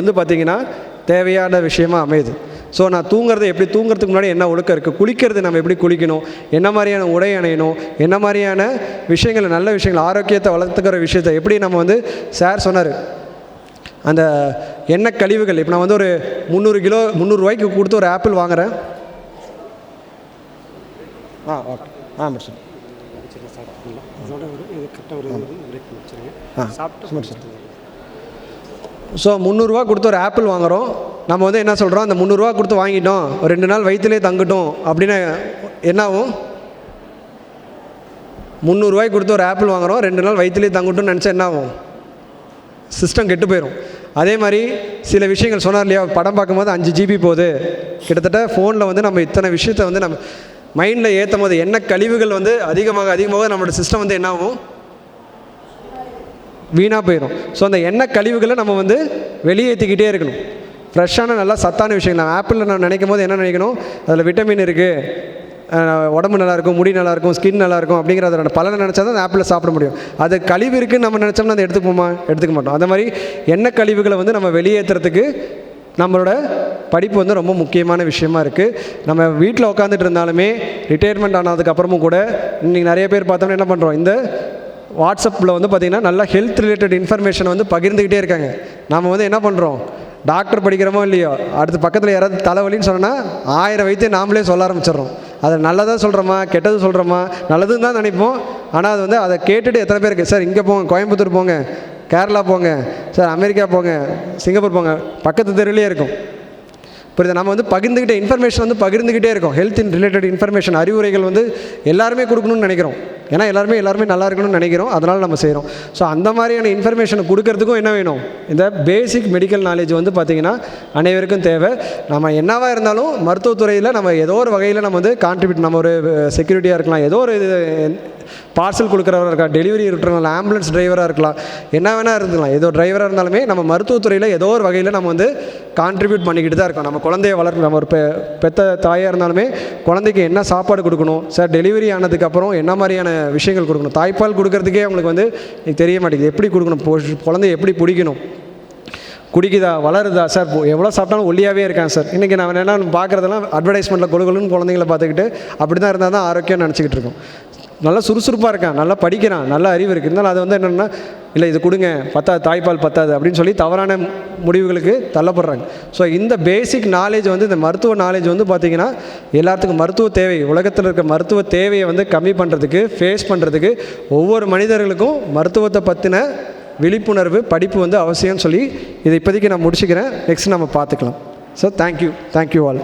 வந்து பார்த்திங்கன்னா தேவையான விஷயமா அமையுது. ஸோ நான் தூங்குறது எப்படி தூங்குறதுக்கு முன்னாடி என்ன ஒழுக்கம் இருக்குது குளிக்கிறது நம்ம எப்படி குளிக்கணும்? என்ன மாதிரியான உடை அணியணும்? என்ன மாதிரியான விஷயங்கள் நல்ல விஷயங்கள் ஆரோக்கியத்தை வளர்த்துக்கிற விஷயத்தை எப்படி நம்ம வந்து சார் சொன்னார். அந்த எண்ணெய் கழிவுகள் இப்போ நான் வந்து ஒரு முந்நூறு கிலோ முந்நூறுரூவாய்க்கு கொடுத்து ஒரு ஆப்பிள் வாங்குறேன். ஆ ஓகே. ஆ முடிச்சு. அதோட ஸோ முந்நூறுரூவா கொடுத்து ஒரு ஆப்பிள் வாங்குறோம். நம்ம வந்து என்ன சொல்கிறோம் அந்த முந்நூறுரூவா கொடுத்து வாங்கிட்டோம். ஒரு ரெண்டு நாள் வயிற்றுலேயே தங்கட்டும். அப்படின்னு என்னாகும் முந்நூறுரூவாய்க்கு கொடுத்து ஒரு ஆப்பிள் வாங்குகிறோம் ரெண்டு நாள் வயிற்றுலேயே தங்கட்டும்னு நினச்சா என்ன ஆகும் சிஸ்டம் கெட்டு போயிடும் அதே மாதிரி சில விஷயங்கள் சொன்னார் இல்லையா? படம் பார்க்கும்போது அஞ்சு ஜிபி போகுது. கிட்டத்தட்ட ஃபோனில் வந்து நம்ம இத்தனை விஷயத்தை வந்து நம்ம மைண்டில் ஏற்றும் போது என்ன கழிவுகள் வந்து அதிகமாக அதிகமாக நம்மளோட சிஸ்டம் வந்து என்ன ஆகும் வீணாக போயிடும் ஸோ அந்த எண்ணெய் கழிவுகளை நம்ம வந்து வெளியேற்றிக்கிட்டே இருக்கணும். ஃப்ரெஷ்ஷான நல்லா சத்தான விஷயங்கள். ஆப்பிளில் நான் நினைக்கும் போது என்ன நினைக்கணும்? அதில் விட்டமின் இருக்குது உடம்பு நல்லாயிருக்கும் முடி நல்லாயிருக்கும் ஸ்கின் நல்லாயிருக்கும் அப்படிங்கிற அதோட பலனை நினச்சா தான் அந்த ஆப்பிளை சாப்பிட முடியும். அது கழிவு இருக்குன்னு நம்ம நினச்சோம்னா அதை எடுத்துப்போமா? எடுத்துக்க மாட்டோம். அந்த மாதிரி எண்ணெய் கழிவுகளை வந்து நம்ம வெளியேற்றுறதுக்கு நம்மளோட படிப்பு வந்து ரொம்ப முக்கியமான விஷயமா இருக்குது நம்ம வீட்டில் உட்காந்துட்டு இருந்தாலுமே ரிட்டையர்மெண்ட் ஆனதுக்கப்புறமும் கூட இன்றைக்கி நிறைய பேர் பார்த்தோம்னா என்ன பண்ணுறோம் இந்த வாட்ஸ்அப்பில் வந்து பார்த்திங்கன்னா நல்லா ஹெல்த் ரிலேட்டட் இன்ஃபர்மேஷன் வந்து பகிர்ந்துக்கிட்டே இருக்காங்க. நாம் வந்து என்ன பண்ணுறோம் டாக்டர் படிக்கிறோமோ இல்லையோ அடுத்து பக்கத்தில் யாராவது தலைவலின்னு சொன்னால் ஆயிரம் வைத்தியம் நாமளே சொல்ல ஆரம்பிச்சிடுறோம். அதை நல்லதாக சொல்கிறோமா கெட்டது சொல்கிறோமா நல்லதுன்னு தான் நினைப்போம். ஆனால் அது வந்து அதை கேட்டுட்டு எத்தனை பேருக்கு சார் இங்கே போங்க கோயம்புத்தூர் போங்க கேரளா போங்க சார் அமெரிக்கா போங்க சிங்கப்பூர் போங்க பக்கத்து தெருவிலே இருக்கும். புரியுது? நம்ம வந்து பகிர்ந்துக்கிட்ட இன்ஃபர்மேஷன் வந்து பகிர்ந்துக்கிட்டே இருக்கோம். ஹெல்த் ரிலேட்டட் இன்ஃபர்மேஷன் அறிவுரைகள் வந்து எல்லாருமே கொடுக்கணும்னு நினைக்கிறோம். ஏன்னா எல்லாருமே எல்லாருமே நல்லா இருக்கணும்னு நினைக்கிறோம். அதனால் நம்ம செய்கிறோம் ஸோ அந்த மாதிரியான இன்ஃபர்மேஷனை கொடுக்கறதுக்கும் என்ன வேணும்? இந்த பேசிக் மெடிக்கல் நாலேஜ் வந்து பார்த்திங்கன்னா அனைவருக்கும் தேவை. நம்ம என்னவாக இருந்தாலும் மருத்துவத்துறையில் நம்ம ஏதோ ஒரு வகையில் நம்ம வந்து கான்ட்ரிபியூட் நம்ம ஒரு செக்யூரிட்டியாக இருக்கலாம். ஏதோ ஒரு இது பார்சல் கொடுக்குறவராக இருக்கலாம் டெலிவரி இருக்கிறவங்க ஆம்புலன்ஸ் டிரைவராக இருக்கலாம். என்ன வேணால் இருந்துக்கலாம். ஏதோ டிரைவராக இருந்தாலுமே நம்ம மருத்துவத்துறையில் ஏதோ ஒரு வகையில் நம்ம வந்து கான்ட்ரிபியூட் பண்ணிக்கிட்டு தான் இருக்கோம். நம்ம குழந்தைய வளர்க்க நம்ம ஒரு பெ பெத்த தாயாக இருந்தாலுமே குழந்தைக்கு என்ன சாப்பாடு கொடுக்கணும்? சார் டெலிவரி ஆனதுக்கப்புறம் என்ன மாதிரியான விஷயங்கள் கொடுக்கணும்? தாய்ப்பால் கொடுக்கறதுக்கே அவங்களுக்கு வந்து தெரிய மாட்டேங்குது. எப்படி கொடுக்கணும்? பொ- குழந்தைய எப்படி பிடிக்கணும்? குடிக்குதா? வளருதா? சார் எவ்வளோ சாப்பிட்டாலும் ஒல்லியாகவே இருக்கேன் சார். இன்றைக்கி நான் என்ன பார்க்குறதெல்லாம் அட்வர்டைஸ்மெண்ட்டில் கொழுகொழுன்னு குழந்தைங்கள பார்த்துக்கிட்டு அப்படி தான் இருந்தால் தான் ஆரோக்கியம் நினச்சிக்கிட்டு இருக்கோம். நல்லா சுறுசுறுப்பாக இருக்கான் நல்லா படிக்கிறான் நல்ல அறிவு இருக்குது இருந்தாலும் அது வந்து என்னென்னா இல்லை இது கொடுங்க பத்தாது தாய்ப்பால் பத்தாது அப்படின்னு சொல்லி தவறான முடிவுகளுக்கு தள்ளப்படுறாங்க. ஸோ இந்த பேசிக் நாலேஜ் வந்து இந்த மருத்துவ நாலேஜ் வந்து பார்த்திங்கன்னா எல்லாத்துக்கும் மருத்துவ தேவை. உலகத்தில் இருக்க மருத்துவ தேவையை வந்து கம்மி பண்ணுறதுக்கு ஃபேஸ் பண்ணுறதுக்கு ஒவ்வொரு மனிதர்களுக்கும் மருத்துவத்தை பற்றின விழிப்புணர்வு படிப்பு வந்து அவசியம்னு சொல்லி இதை இப்போதைக்கு நான் முடிச்சுக்கிறேன். நெக்ஸ்ட் நம்ம பார்த்துக்கலாம். So thank you thank you all